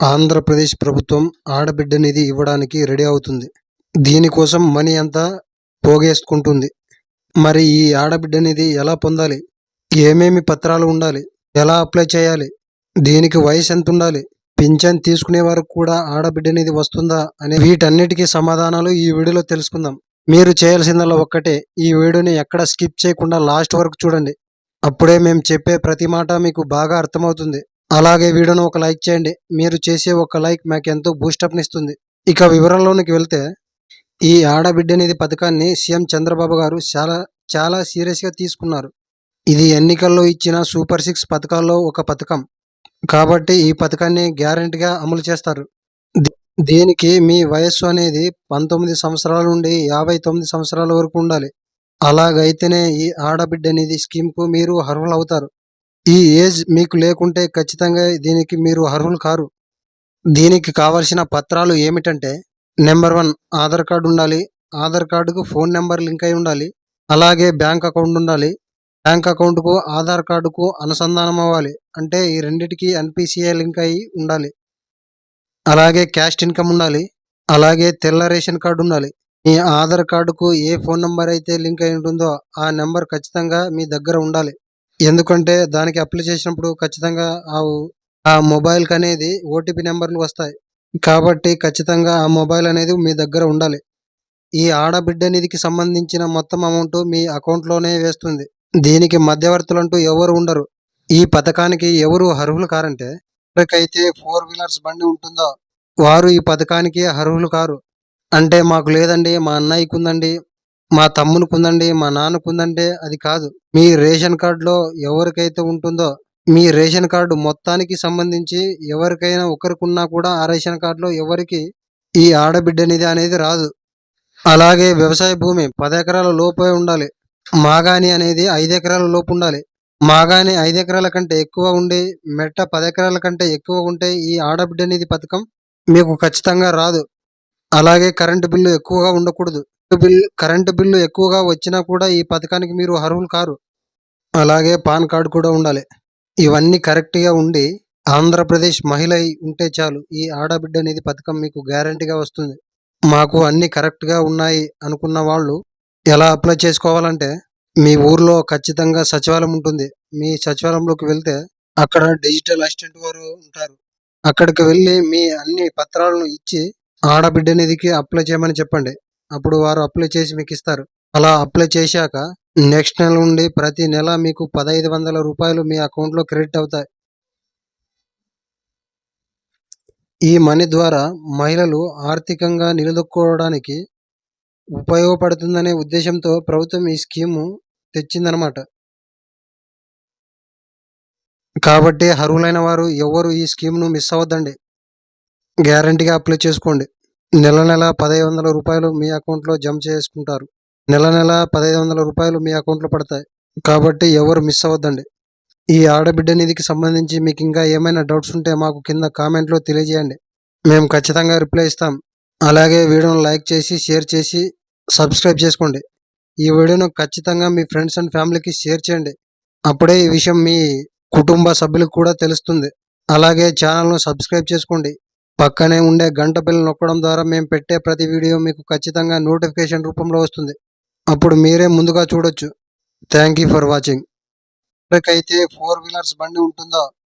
ఆంధ్రప్రదేశ్ ప్రభుత్వం ఆడబిడ్డ నిధి ఇవ్వడానికి రెడీ అవుతుంది. దీనికోసం మనీ అంతా పోగేసుకుంటుంది. మరి ఈ ఆడబిడ్డ నిధి ఎలా పొందాలి? ఏమేమి పత్రాలు ఉండాలి? ఎలా అప్లై చేయాలి? దీనికి వయసు ఎంత ఉండాలి పింఛన్ తీసుకునే వారికి కూడా ఆడబిడ్డ నిధి వస్తుందా? అనే వీటన్నిటికీ సమాధానాలు ఈ వీడియోలో తెలుసుకుందాం. మీరు చేయాల్సిందల్లా ఒక్కటే. ఈ వీడియోని ఎక్కడ స్కిప్ చేయకుండా లాస్ట్ వరకు చూడండి. అప్పుడే మేము చెప్పే ప్రతి మాట మీకు బాగా అర్థమవుతుంది. అలాగే వీడియోను ఒక లైక్ చేయండి. మీరు చేసే ఒక లైక్ మాకు ఎంతో బూస్టప్ని ఇస్తుంది. ఇక వివరంలోనికి వెళ్తే ఈ ఆడబిడ్డ అనేది పథకాన్ని సీఎం చంద్రబాబు గారు చాలా చాలా సీరియస్గా తీసుకున్నారు. ఇది ఎన్నికల్లో ఇచ్చిన సూపర్ సిక్స్ పథకాల్లో ఒక పథకం. కాబట్టి ఈ పథకాన్ని గ్యారంటీగా అమలు చేస్తారు. దీనికి మీ వయస్సు అనేది పంతొమ్మిది సంవత్సరాల నుండి యాభై తొమ్మిది సంవత్సరాల వరకు ఉండాలి. అలాగైతేనే ఈ ఆడబిడ్డ అనేది స్కీమ్కు మీరు అర్హులు అవుతారు ఈ ఏజ్ మీకు లేకుంటే ఖచ్చితంగా దీనికి మీరు అర్హులు కారు. దీనికి కావలసిన పత్రాలు ఏమిటంటే నెంబర్ వన్ ఆధార్ కార్డు ఉండాలి ఆధార్ కార్డుకు ఫోన్ నెంబర్ లింక్ అయి ఉండాలి అలాగే బ్యాంక్ అకౌంట్ ఉండాలి. బ్యాంక్ అకౌంట్కు ఆధార్ కార్డుకు అనుసంధానం అవ్వాలి అంటే ఈ రెండిటికి ఎన్పిసిఐ లింక్ అయి ఉండాలి. అలాగే క్యాస్ట్ ఇన్కమ్ ఉండాలి అలాగే తెల్ల రేషన్ కార్డు ఉండాలి. మీ ఆధార్ కార్డుకు ఏ ఫోన్ నెంబర్ అయితే లింక్ అయి ఉంటుందో ఆ నెంబర్ ఖచ్చితంగా మీ దగ్గర ఉండాలి. ఎందుకంటే దానికి అప్లై చేసినప్పుడు ఖచ్చితంగా ఆ మొబైల్కి అనేది ఓటీపీ నెంబర్లు వస్తాయి. కాబట్టి ఖచ్చితంగా ఆ మొబైల్ అనేది మీ దగ్గర ఉండాలి. ఈ ఆడబిడ్డ నిధికి సంబంధించిన మొత్తం అమౌంట్ మీ అకౌంట్లోనే వేస్తుంది. దీనికి మధ్యవర్తులు అంటూ ఎవరు ఉండరు. ఈ పథకానికి ఎవరు అర్హులు కారంటే ఎవరికైతే ఫోర్ వీలర్స్ బండి ఉంటుందో వారు ఈ పథకానికి అర్హులు కారు. అంటే మాకు లేదండి మా అన్నయ్యకు ఉందండి మా తమ్మునికి ఉందండి మా నాన్నకు ఉందంటే అది కాదు. మీ రేషన్ కార్డులో ఎవరికైతే ఉంటుందో మీ రేషన్ కార్డు మొత్తానికి సంబంధించి ఎవరికైనా ఒకరికున్నా కూడా ఆ రేషన్ కార్డులో ఎవరికి ఈ ఆడబిడ్డ నిధి అనేది రాదు. అలాగే వ్యవసాయ భూమి పది ఎకరాల లోపే ఉండాలి. మాగాని అనేది ఐదు ఎకరాల లోపు ఉండాలి. మాగాని ఐదు ఎకరాల కంటే ఎక్కువ ఉండి మెట్ట పది ఎకరాల కంటే ఎక్కువ ఉంటే ఈ ఆడబిడ్డ నిధి పథకం మీకు ఖచ్చితంగా రాదు. అలాగే కరెంటు బిల్లు ఎక్కువగా ఉండకూడదు. బిల్ కరెంటు బిల్లు ఎక్కువగా వచ్చినా కూడా ఈ పథకానికి మీరు అర్హులు కారు. అలాగే పాన్ కార్డు కూడా ఉండాలి. ఇవన్నీ కరెక్ట్గా ఉండి ఆంధ్రప్రదేశ్ మహిళ అయి ఉంటే చాలు ఈ ఆడబిడ్డ అనేది పథకం మీకు గ్యారంటీగా వస్తుంది. మాకు అన్ని కరెక్ట్గా ఉన్నాయి అనుకున్న వాళ్ళు ఎలా అప్లై చేసుకోవాలంటే మీ ఊర్లో ఖచ్చితంగా సచివాలయం ఉంటుంది. మీ సచివాలయంలోకి వెళ్తే అక్కడ డిజిటల్ అసిస్టెంట్ వారు ఉంటారు. అక్కడికి వెళ్ళి మీ అన్ని పత్రాలను ఇచ్చి ఆడబిడ్డ నిధికి అప్లై చేయమని చెప్పండి. అప్పుడు వారు అప్లై చేసి మీకు ఇస్తారు. అలా అప్లై చేశాక నెక్స్ట్ నెల నుండి ప్రతి నెల మీకు పదహైదు వందల రూపాయలు మీ అకౌంట్లో క్రెడిట్ అవుతాయి. ఈ మనీ ద్వారా మహిళలు ఆర్థికంగా నిలదొక్కుకోవడానికి ఉపయోగపడుతుందనే ఉద్దేశంతో ప్రభుత్వం ఈ స్కీము తెచ్చిందనమాట కాబట్టి అర్హులైన వారు ఎవరు ఈ స్కీమ్ను మిస్ అవ్వద్దండి. గ్యారంటీగా అప్లై చేసుకోండి. నెల నెల పదహైదు వందల రూపాయలు మీ అకౌంట్లో జమ చేసుకుంటారు. నెల నెల పదహైదు వందల రూపాయలు మీ అకౌంట్లో పడతాయి. కాబట్టి ఎవరు మిస్ అవ్వద్దండి. ఈ ఆడబిడ్డ నిధికి సంబంధించి మీకు ఇంకా ఏమైనా డౌట్స్ ఉంటే మాకు కింద కామెంట్లో తెలియజేయండి. మేము ఖచ్చితంగా రిప్లై ఇస్తాం. అలాగే వీడియోను లైక్ చేసి షేర్ చేసి సబ్స్క్రైబ్ చేసుకోండి. ఈ వీడియోను ఖచ్చితంగా మీ ఫ్రెండ్స్ అండ్ ఫ్యామిలీకి షేర్ చేయండి. అప్పుడే ఈ విషయం మీ కుటుంబ సభ్యులకు కూడా తెలుస్తుంది. అలాగే ఛానల్ను సబ్స్క్రైబ్ చేసుకోండి. పక్కనే ఉండే గంట బిల్ నొక్కడం ద్వారా మేము పెట్టే ప్రతి వీడియో మీకు ఖచ్చితంగా నోటిఫికేషన్ రూపంలో వస్తుంది. అప్పుడు మీరే ముందుగా చూడొచ్చు. థ్యాంక్ యూ ఫర్ వాచింగ్ ఎవరికైతే ఫోర్ వీలర్స్ బండి ఉంటుందో?